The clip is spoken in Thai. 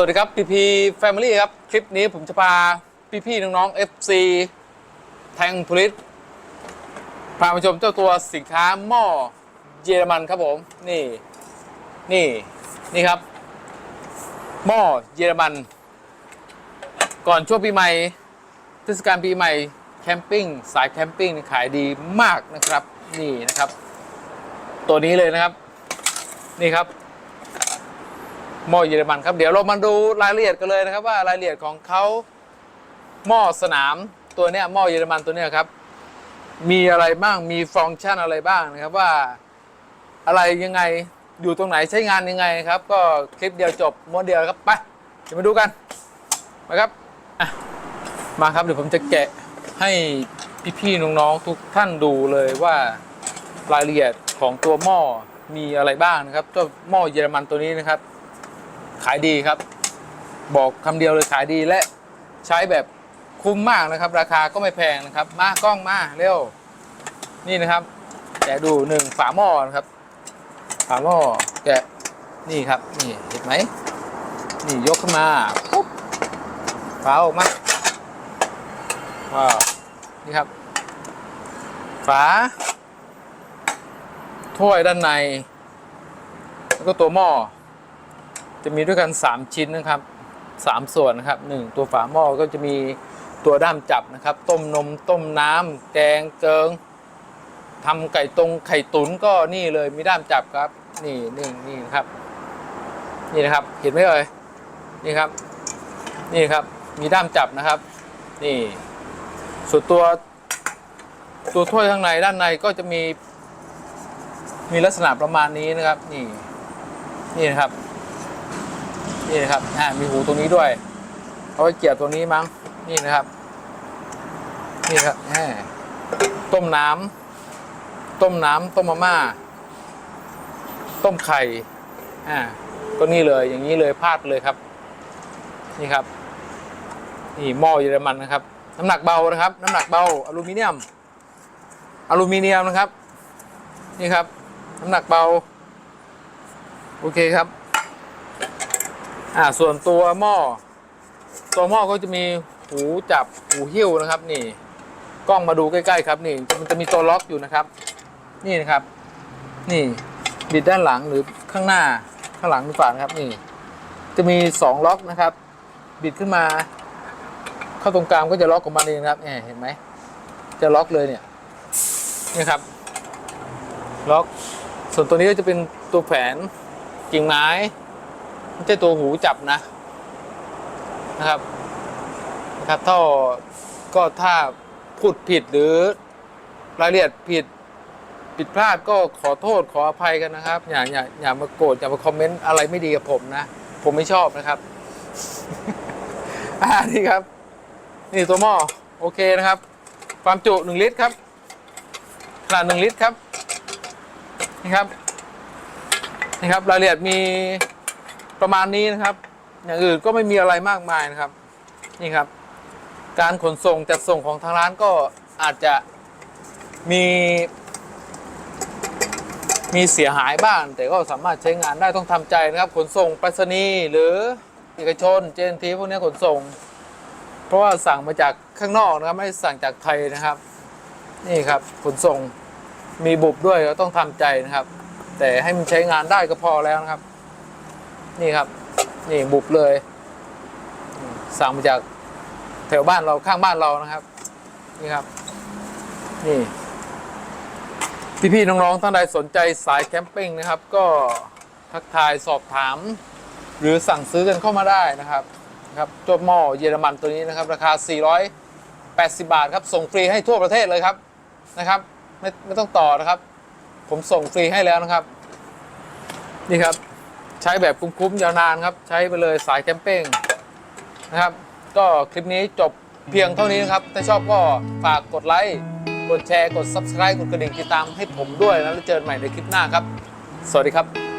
วัสดีครับพีพีแฟมิลี่ครับ คลิปนี้ผมจะพาพี่ๆน้องๆ FC แทงพลิตพามาชมเจ้าตัวสินค้าหม้อเยอรมันครับผม นี่นี่นี่ครับ หม้อเยอรมัน ก่อนช่วงปีใหม่เทศกาลปีใหม่แคมปิ้งสายแคมปิ้งขายดีมากนะครับ นี่นะครับ ตัวนี้เลยนะครับ นี่ครับ หม้อเยอรมันครับเดี๋ยวเรามาดูรายละเอียดกันเลยนะครับว่ารายละเอียดของเขาหม้อสนามตัวเนี้ยหม้อเยอรมันตัวเนี้ยครับ มีอะไรบ้างมีฟังก์ชันอะไรบ้างนะครับว่าอะไรยังไงอยู่ตรงไหนใช้งานยังไงครับ ก็คลิปเดียวจบม้วนเดียวครับไปเดี๋ยวมาดูกันมาครับมาครับเดี๋ยวผมจะแกะให้พี่ๆน้องๆทุกท่านดูเลยว่ารายละเอียดของตัวหม้อมีอะไรบ้างนะครับเจ้าหม้อเยอรมันตัวนี้นะครับ ขายดีครับ บอกคำเดียวเลยขายดีและใช้แบบคุ้มมากนะครับ ราคาก็ไม่แพงนะครับ มากล้องมาเร็ว นี่นะครับ แกะดูหนึ่งฝาหม้อนะครับ ฝาหม้อแกะนี่ครับ นี่เห็นไหมนี่ยกขึ้นมาปุ๊บฝาออกมาว้าวนี่ครับ ฝาถ้วยด้านใน แล้วก็ตัวหม้อ จะมีด้วยกัน 3 ชิ้นนะครับ 3 ส่วนนะครับ 1 ตัวฝาหม้อก็จะมีตัวด้ามจับนะครับ ต้มนมต้มน้ำแกงเกิงทำไก่ตรงไข่ตุ๋นก็นี่เลยมีด้ามจับครับ นี่นี่นี่นะครับ นี่นะครับ เห็นไหมเอ่ยนี่ครับ นี่ครับ มีด้ามจับนะครับ นี่ส่วนตัวตัวถ้วยข้างในด้านในก็จะมี มีลักษณะประมาณนี้นะครับ นี่ นี่นะครับ นี่นะครับอ่ามีหูตรงนี้ด้วยเอาไว้เกี่ยวตัวนี้มั้งนี่นะครับ นี่ครับต้มน้ำต้มน้ำต้มมาม่า ต้มไข่อ่าก็นี่เลยอย่างนี้เลยพาดเลยครับ นี่ครับ นี่หม้อเยอรมันนะครับ น้ำหนักเบานะครับ น้ำหนักเบาอลูมิเนียม อลูมิเนียมนะครับ นี่ครับ น้ำหนักเบา โอเคครับ อ่าส่วนตัวหม้อตัวหม้อก็จะมีหูจับหูหิ้วนะครับ นี่ กล้องมาดูใกล้ๆครับ นี่มันจะมีตัวล็อกอยู่นะครับ นี่นะครับ นี่บิดด้านหลังหรือข้างหน้าข้างหลังดีกว่านะครับ นี่ จะมีสองล็อกนะครับ บิดขึ้นมา เข้าตรงกลางก็จะล็อกของมันเองครับเนี่ยเห็นไหมจะล็อกเลยเนี่ยนี่ครับ ล็อก ส่วนตัวนี้ก็จะเป็นตัวแผนกิ่งไม้ ไม่ใช่ตัวหูจับนะนะครับนะครับถ้าก็ถ้าพูดผิดหรือรายละเอียดผิดผิดพลาดก็ขอโทษขออภัยกันนะครับ อย่าอย่าอย่ามาโกรธอย่ามาคอมเมนต์อะไรไม่ดีกับผมนะ ผมไม่ชอบนะครับอ่านี่ครับ นี่ตัวหม้อโอเคนะครับ ความจุหนึ่งลิตรครับขนาดหนึ่งลิตรครับนี่ครับนี่ครับรายละเอียดมี ประมาณนี้นะครับ อย่างอื่นก็ไม่มีอะไรมากมายนะครับ นี่ครับ การขนส่งจัดส่งของทางร้านก็อาจจะมี มีเสียหายบ้าง แต่ก็สามารถใช้งานได้ต้องทำใจนะครับ ขนส่งไปรษณีย์หรือเอกชนเจนทีพวกนี้ขนส่ง เพราะว่าสั่งมาจากข้างนอกนะครับ ไม่สั่งจากไทยนะครับ นี่ครับขนส่งมีบุบด้วยก็ต้องทำใจนะครับ แต่ให้มันใช้งานได้ก็พอแล้วนะครับ นี่ครับ นี่บุบเลย สั่งมาจากแถวบ้านเราข้างบ้านเรานะครับ นี่ครับ นี่พี่ๆน้องๆท่านใดสนใจสายแคมปิ้งนะครับ ก็ทักทายสอบถาม หรือสั่งซื้อกันเข้ามาได้นะครับนะครับจ้าหม้อเยอรมันตัวนี้นะครับ ราคา 480 บาทครับ ส่งฟรีให้ทั่วประเทศเลยครับนะครับ ไม่ไม่ต้องต่อนะครับ ผมส่งฟรีให้แล้วนะครับ นี่ครับ ใช้แบบคุ้มๆยาวนานครับ ใช้ไปเลยสายแคมปิ้งนะครับ ก็คลิปนี้จบเพียงเท่านี้นะครับ ถ้าชอบก็ฝากกดไลค์กดแชร์กด Subscribe กดกระดิ่งติดตามให้ผมด้วยนะแล้วเจอกันใหม่ในคลิปหน้าครับ สวัสดีครับ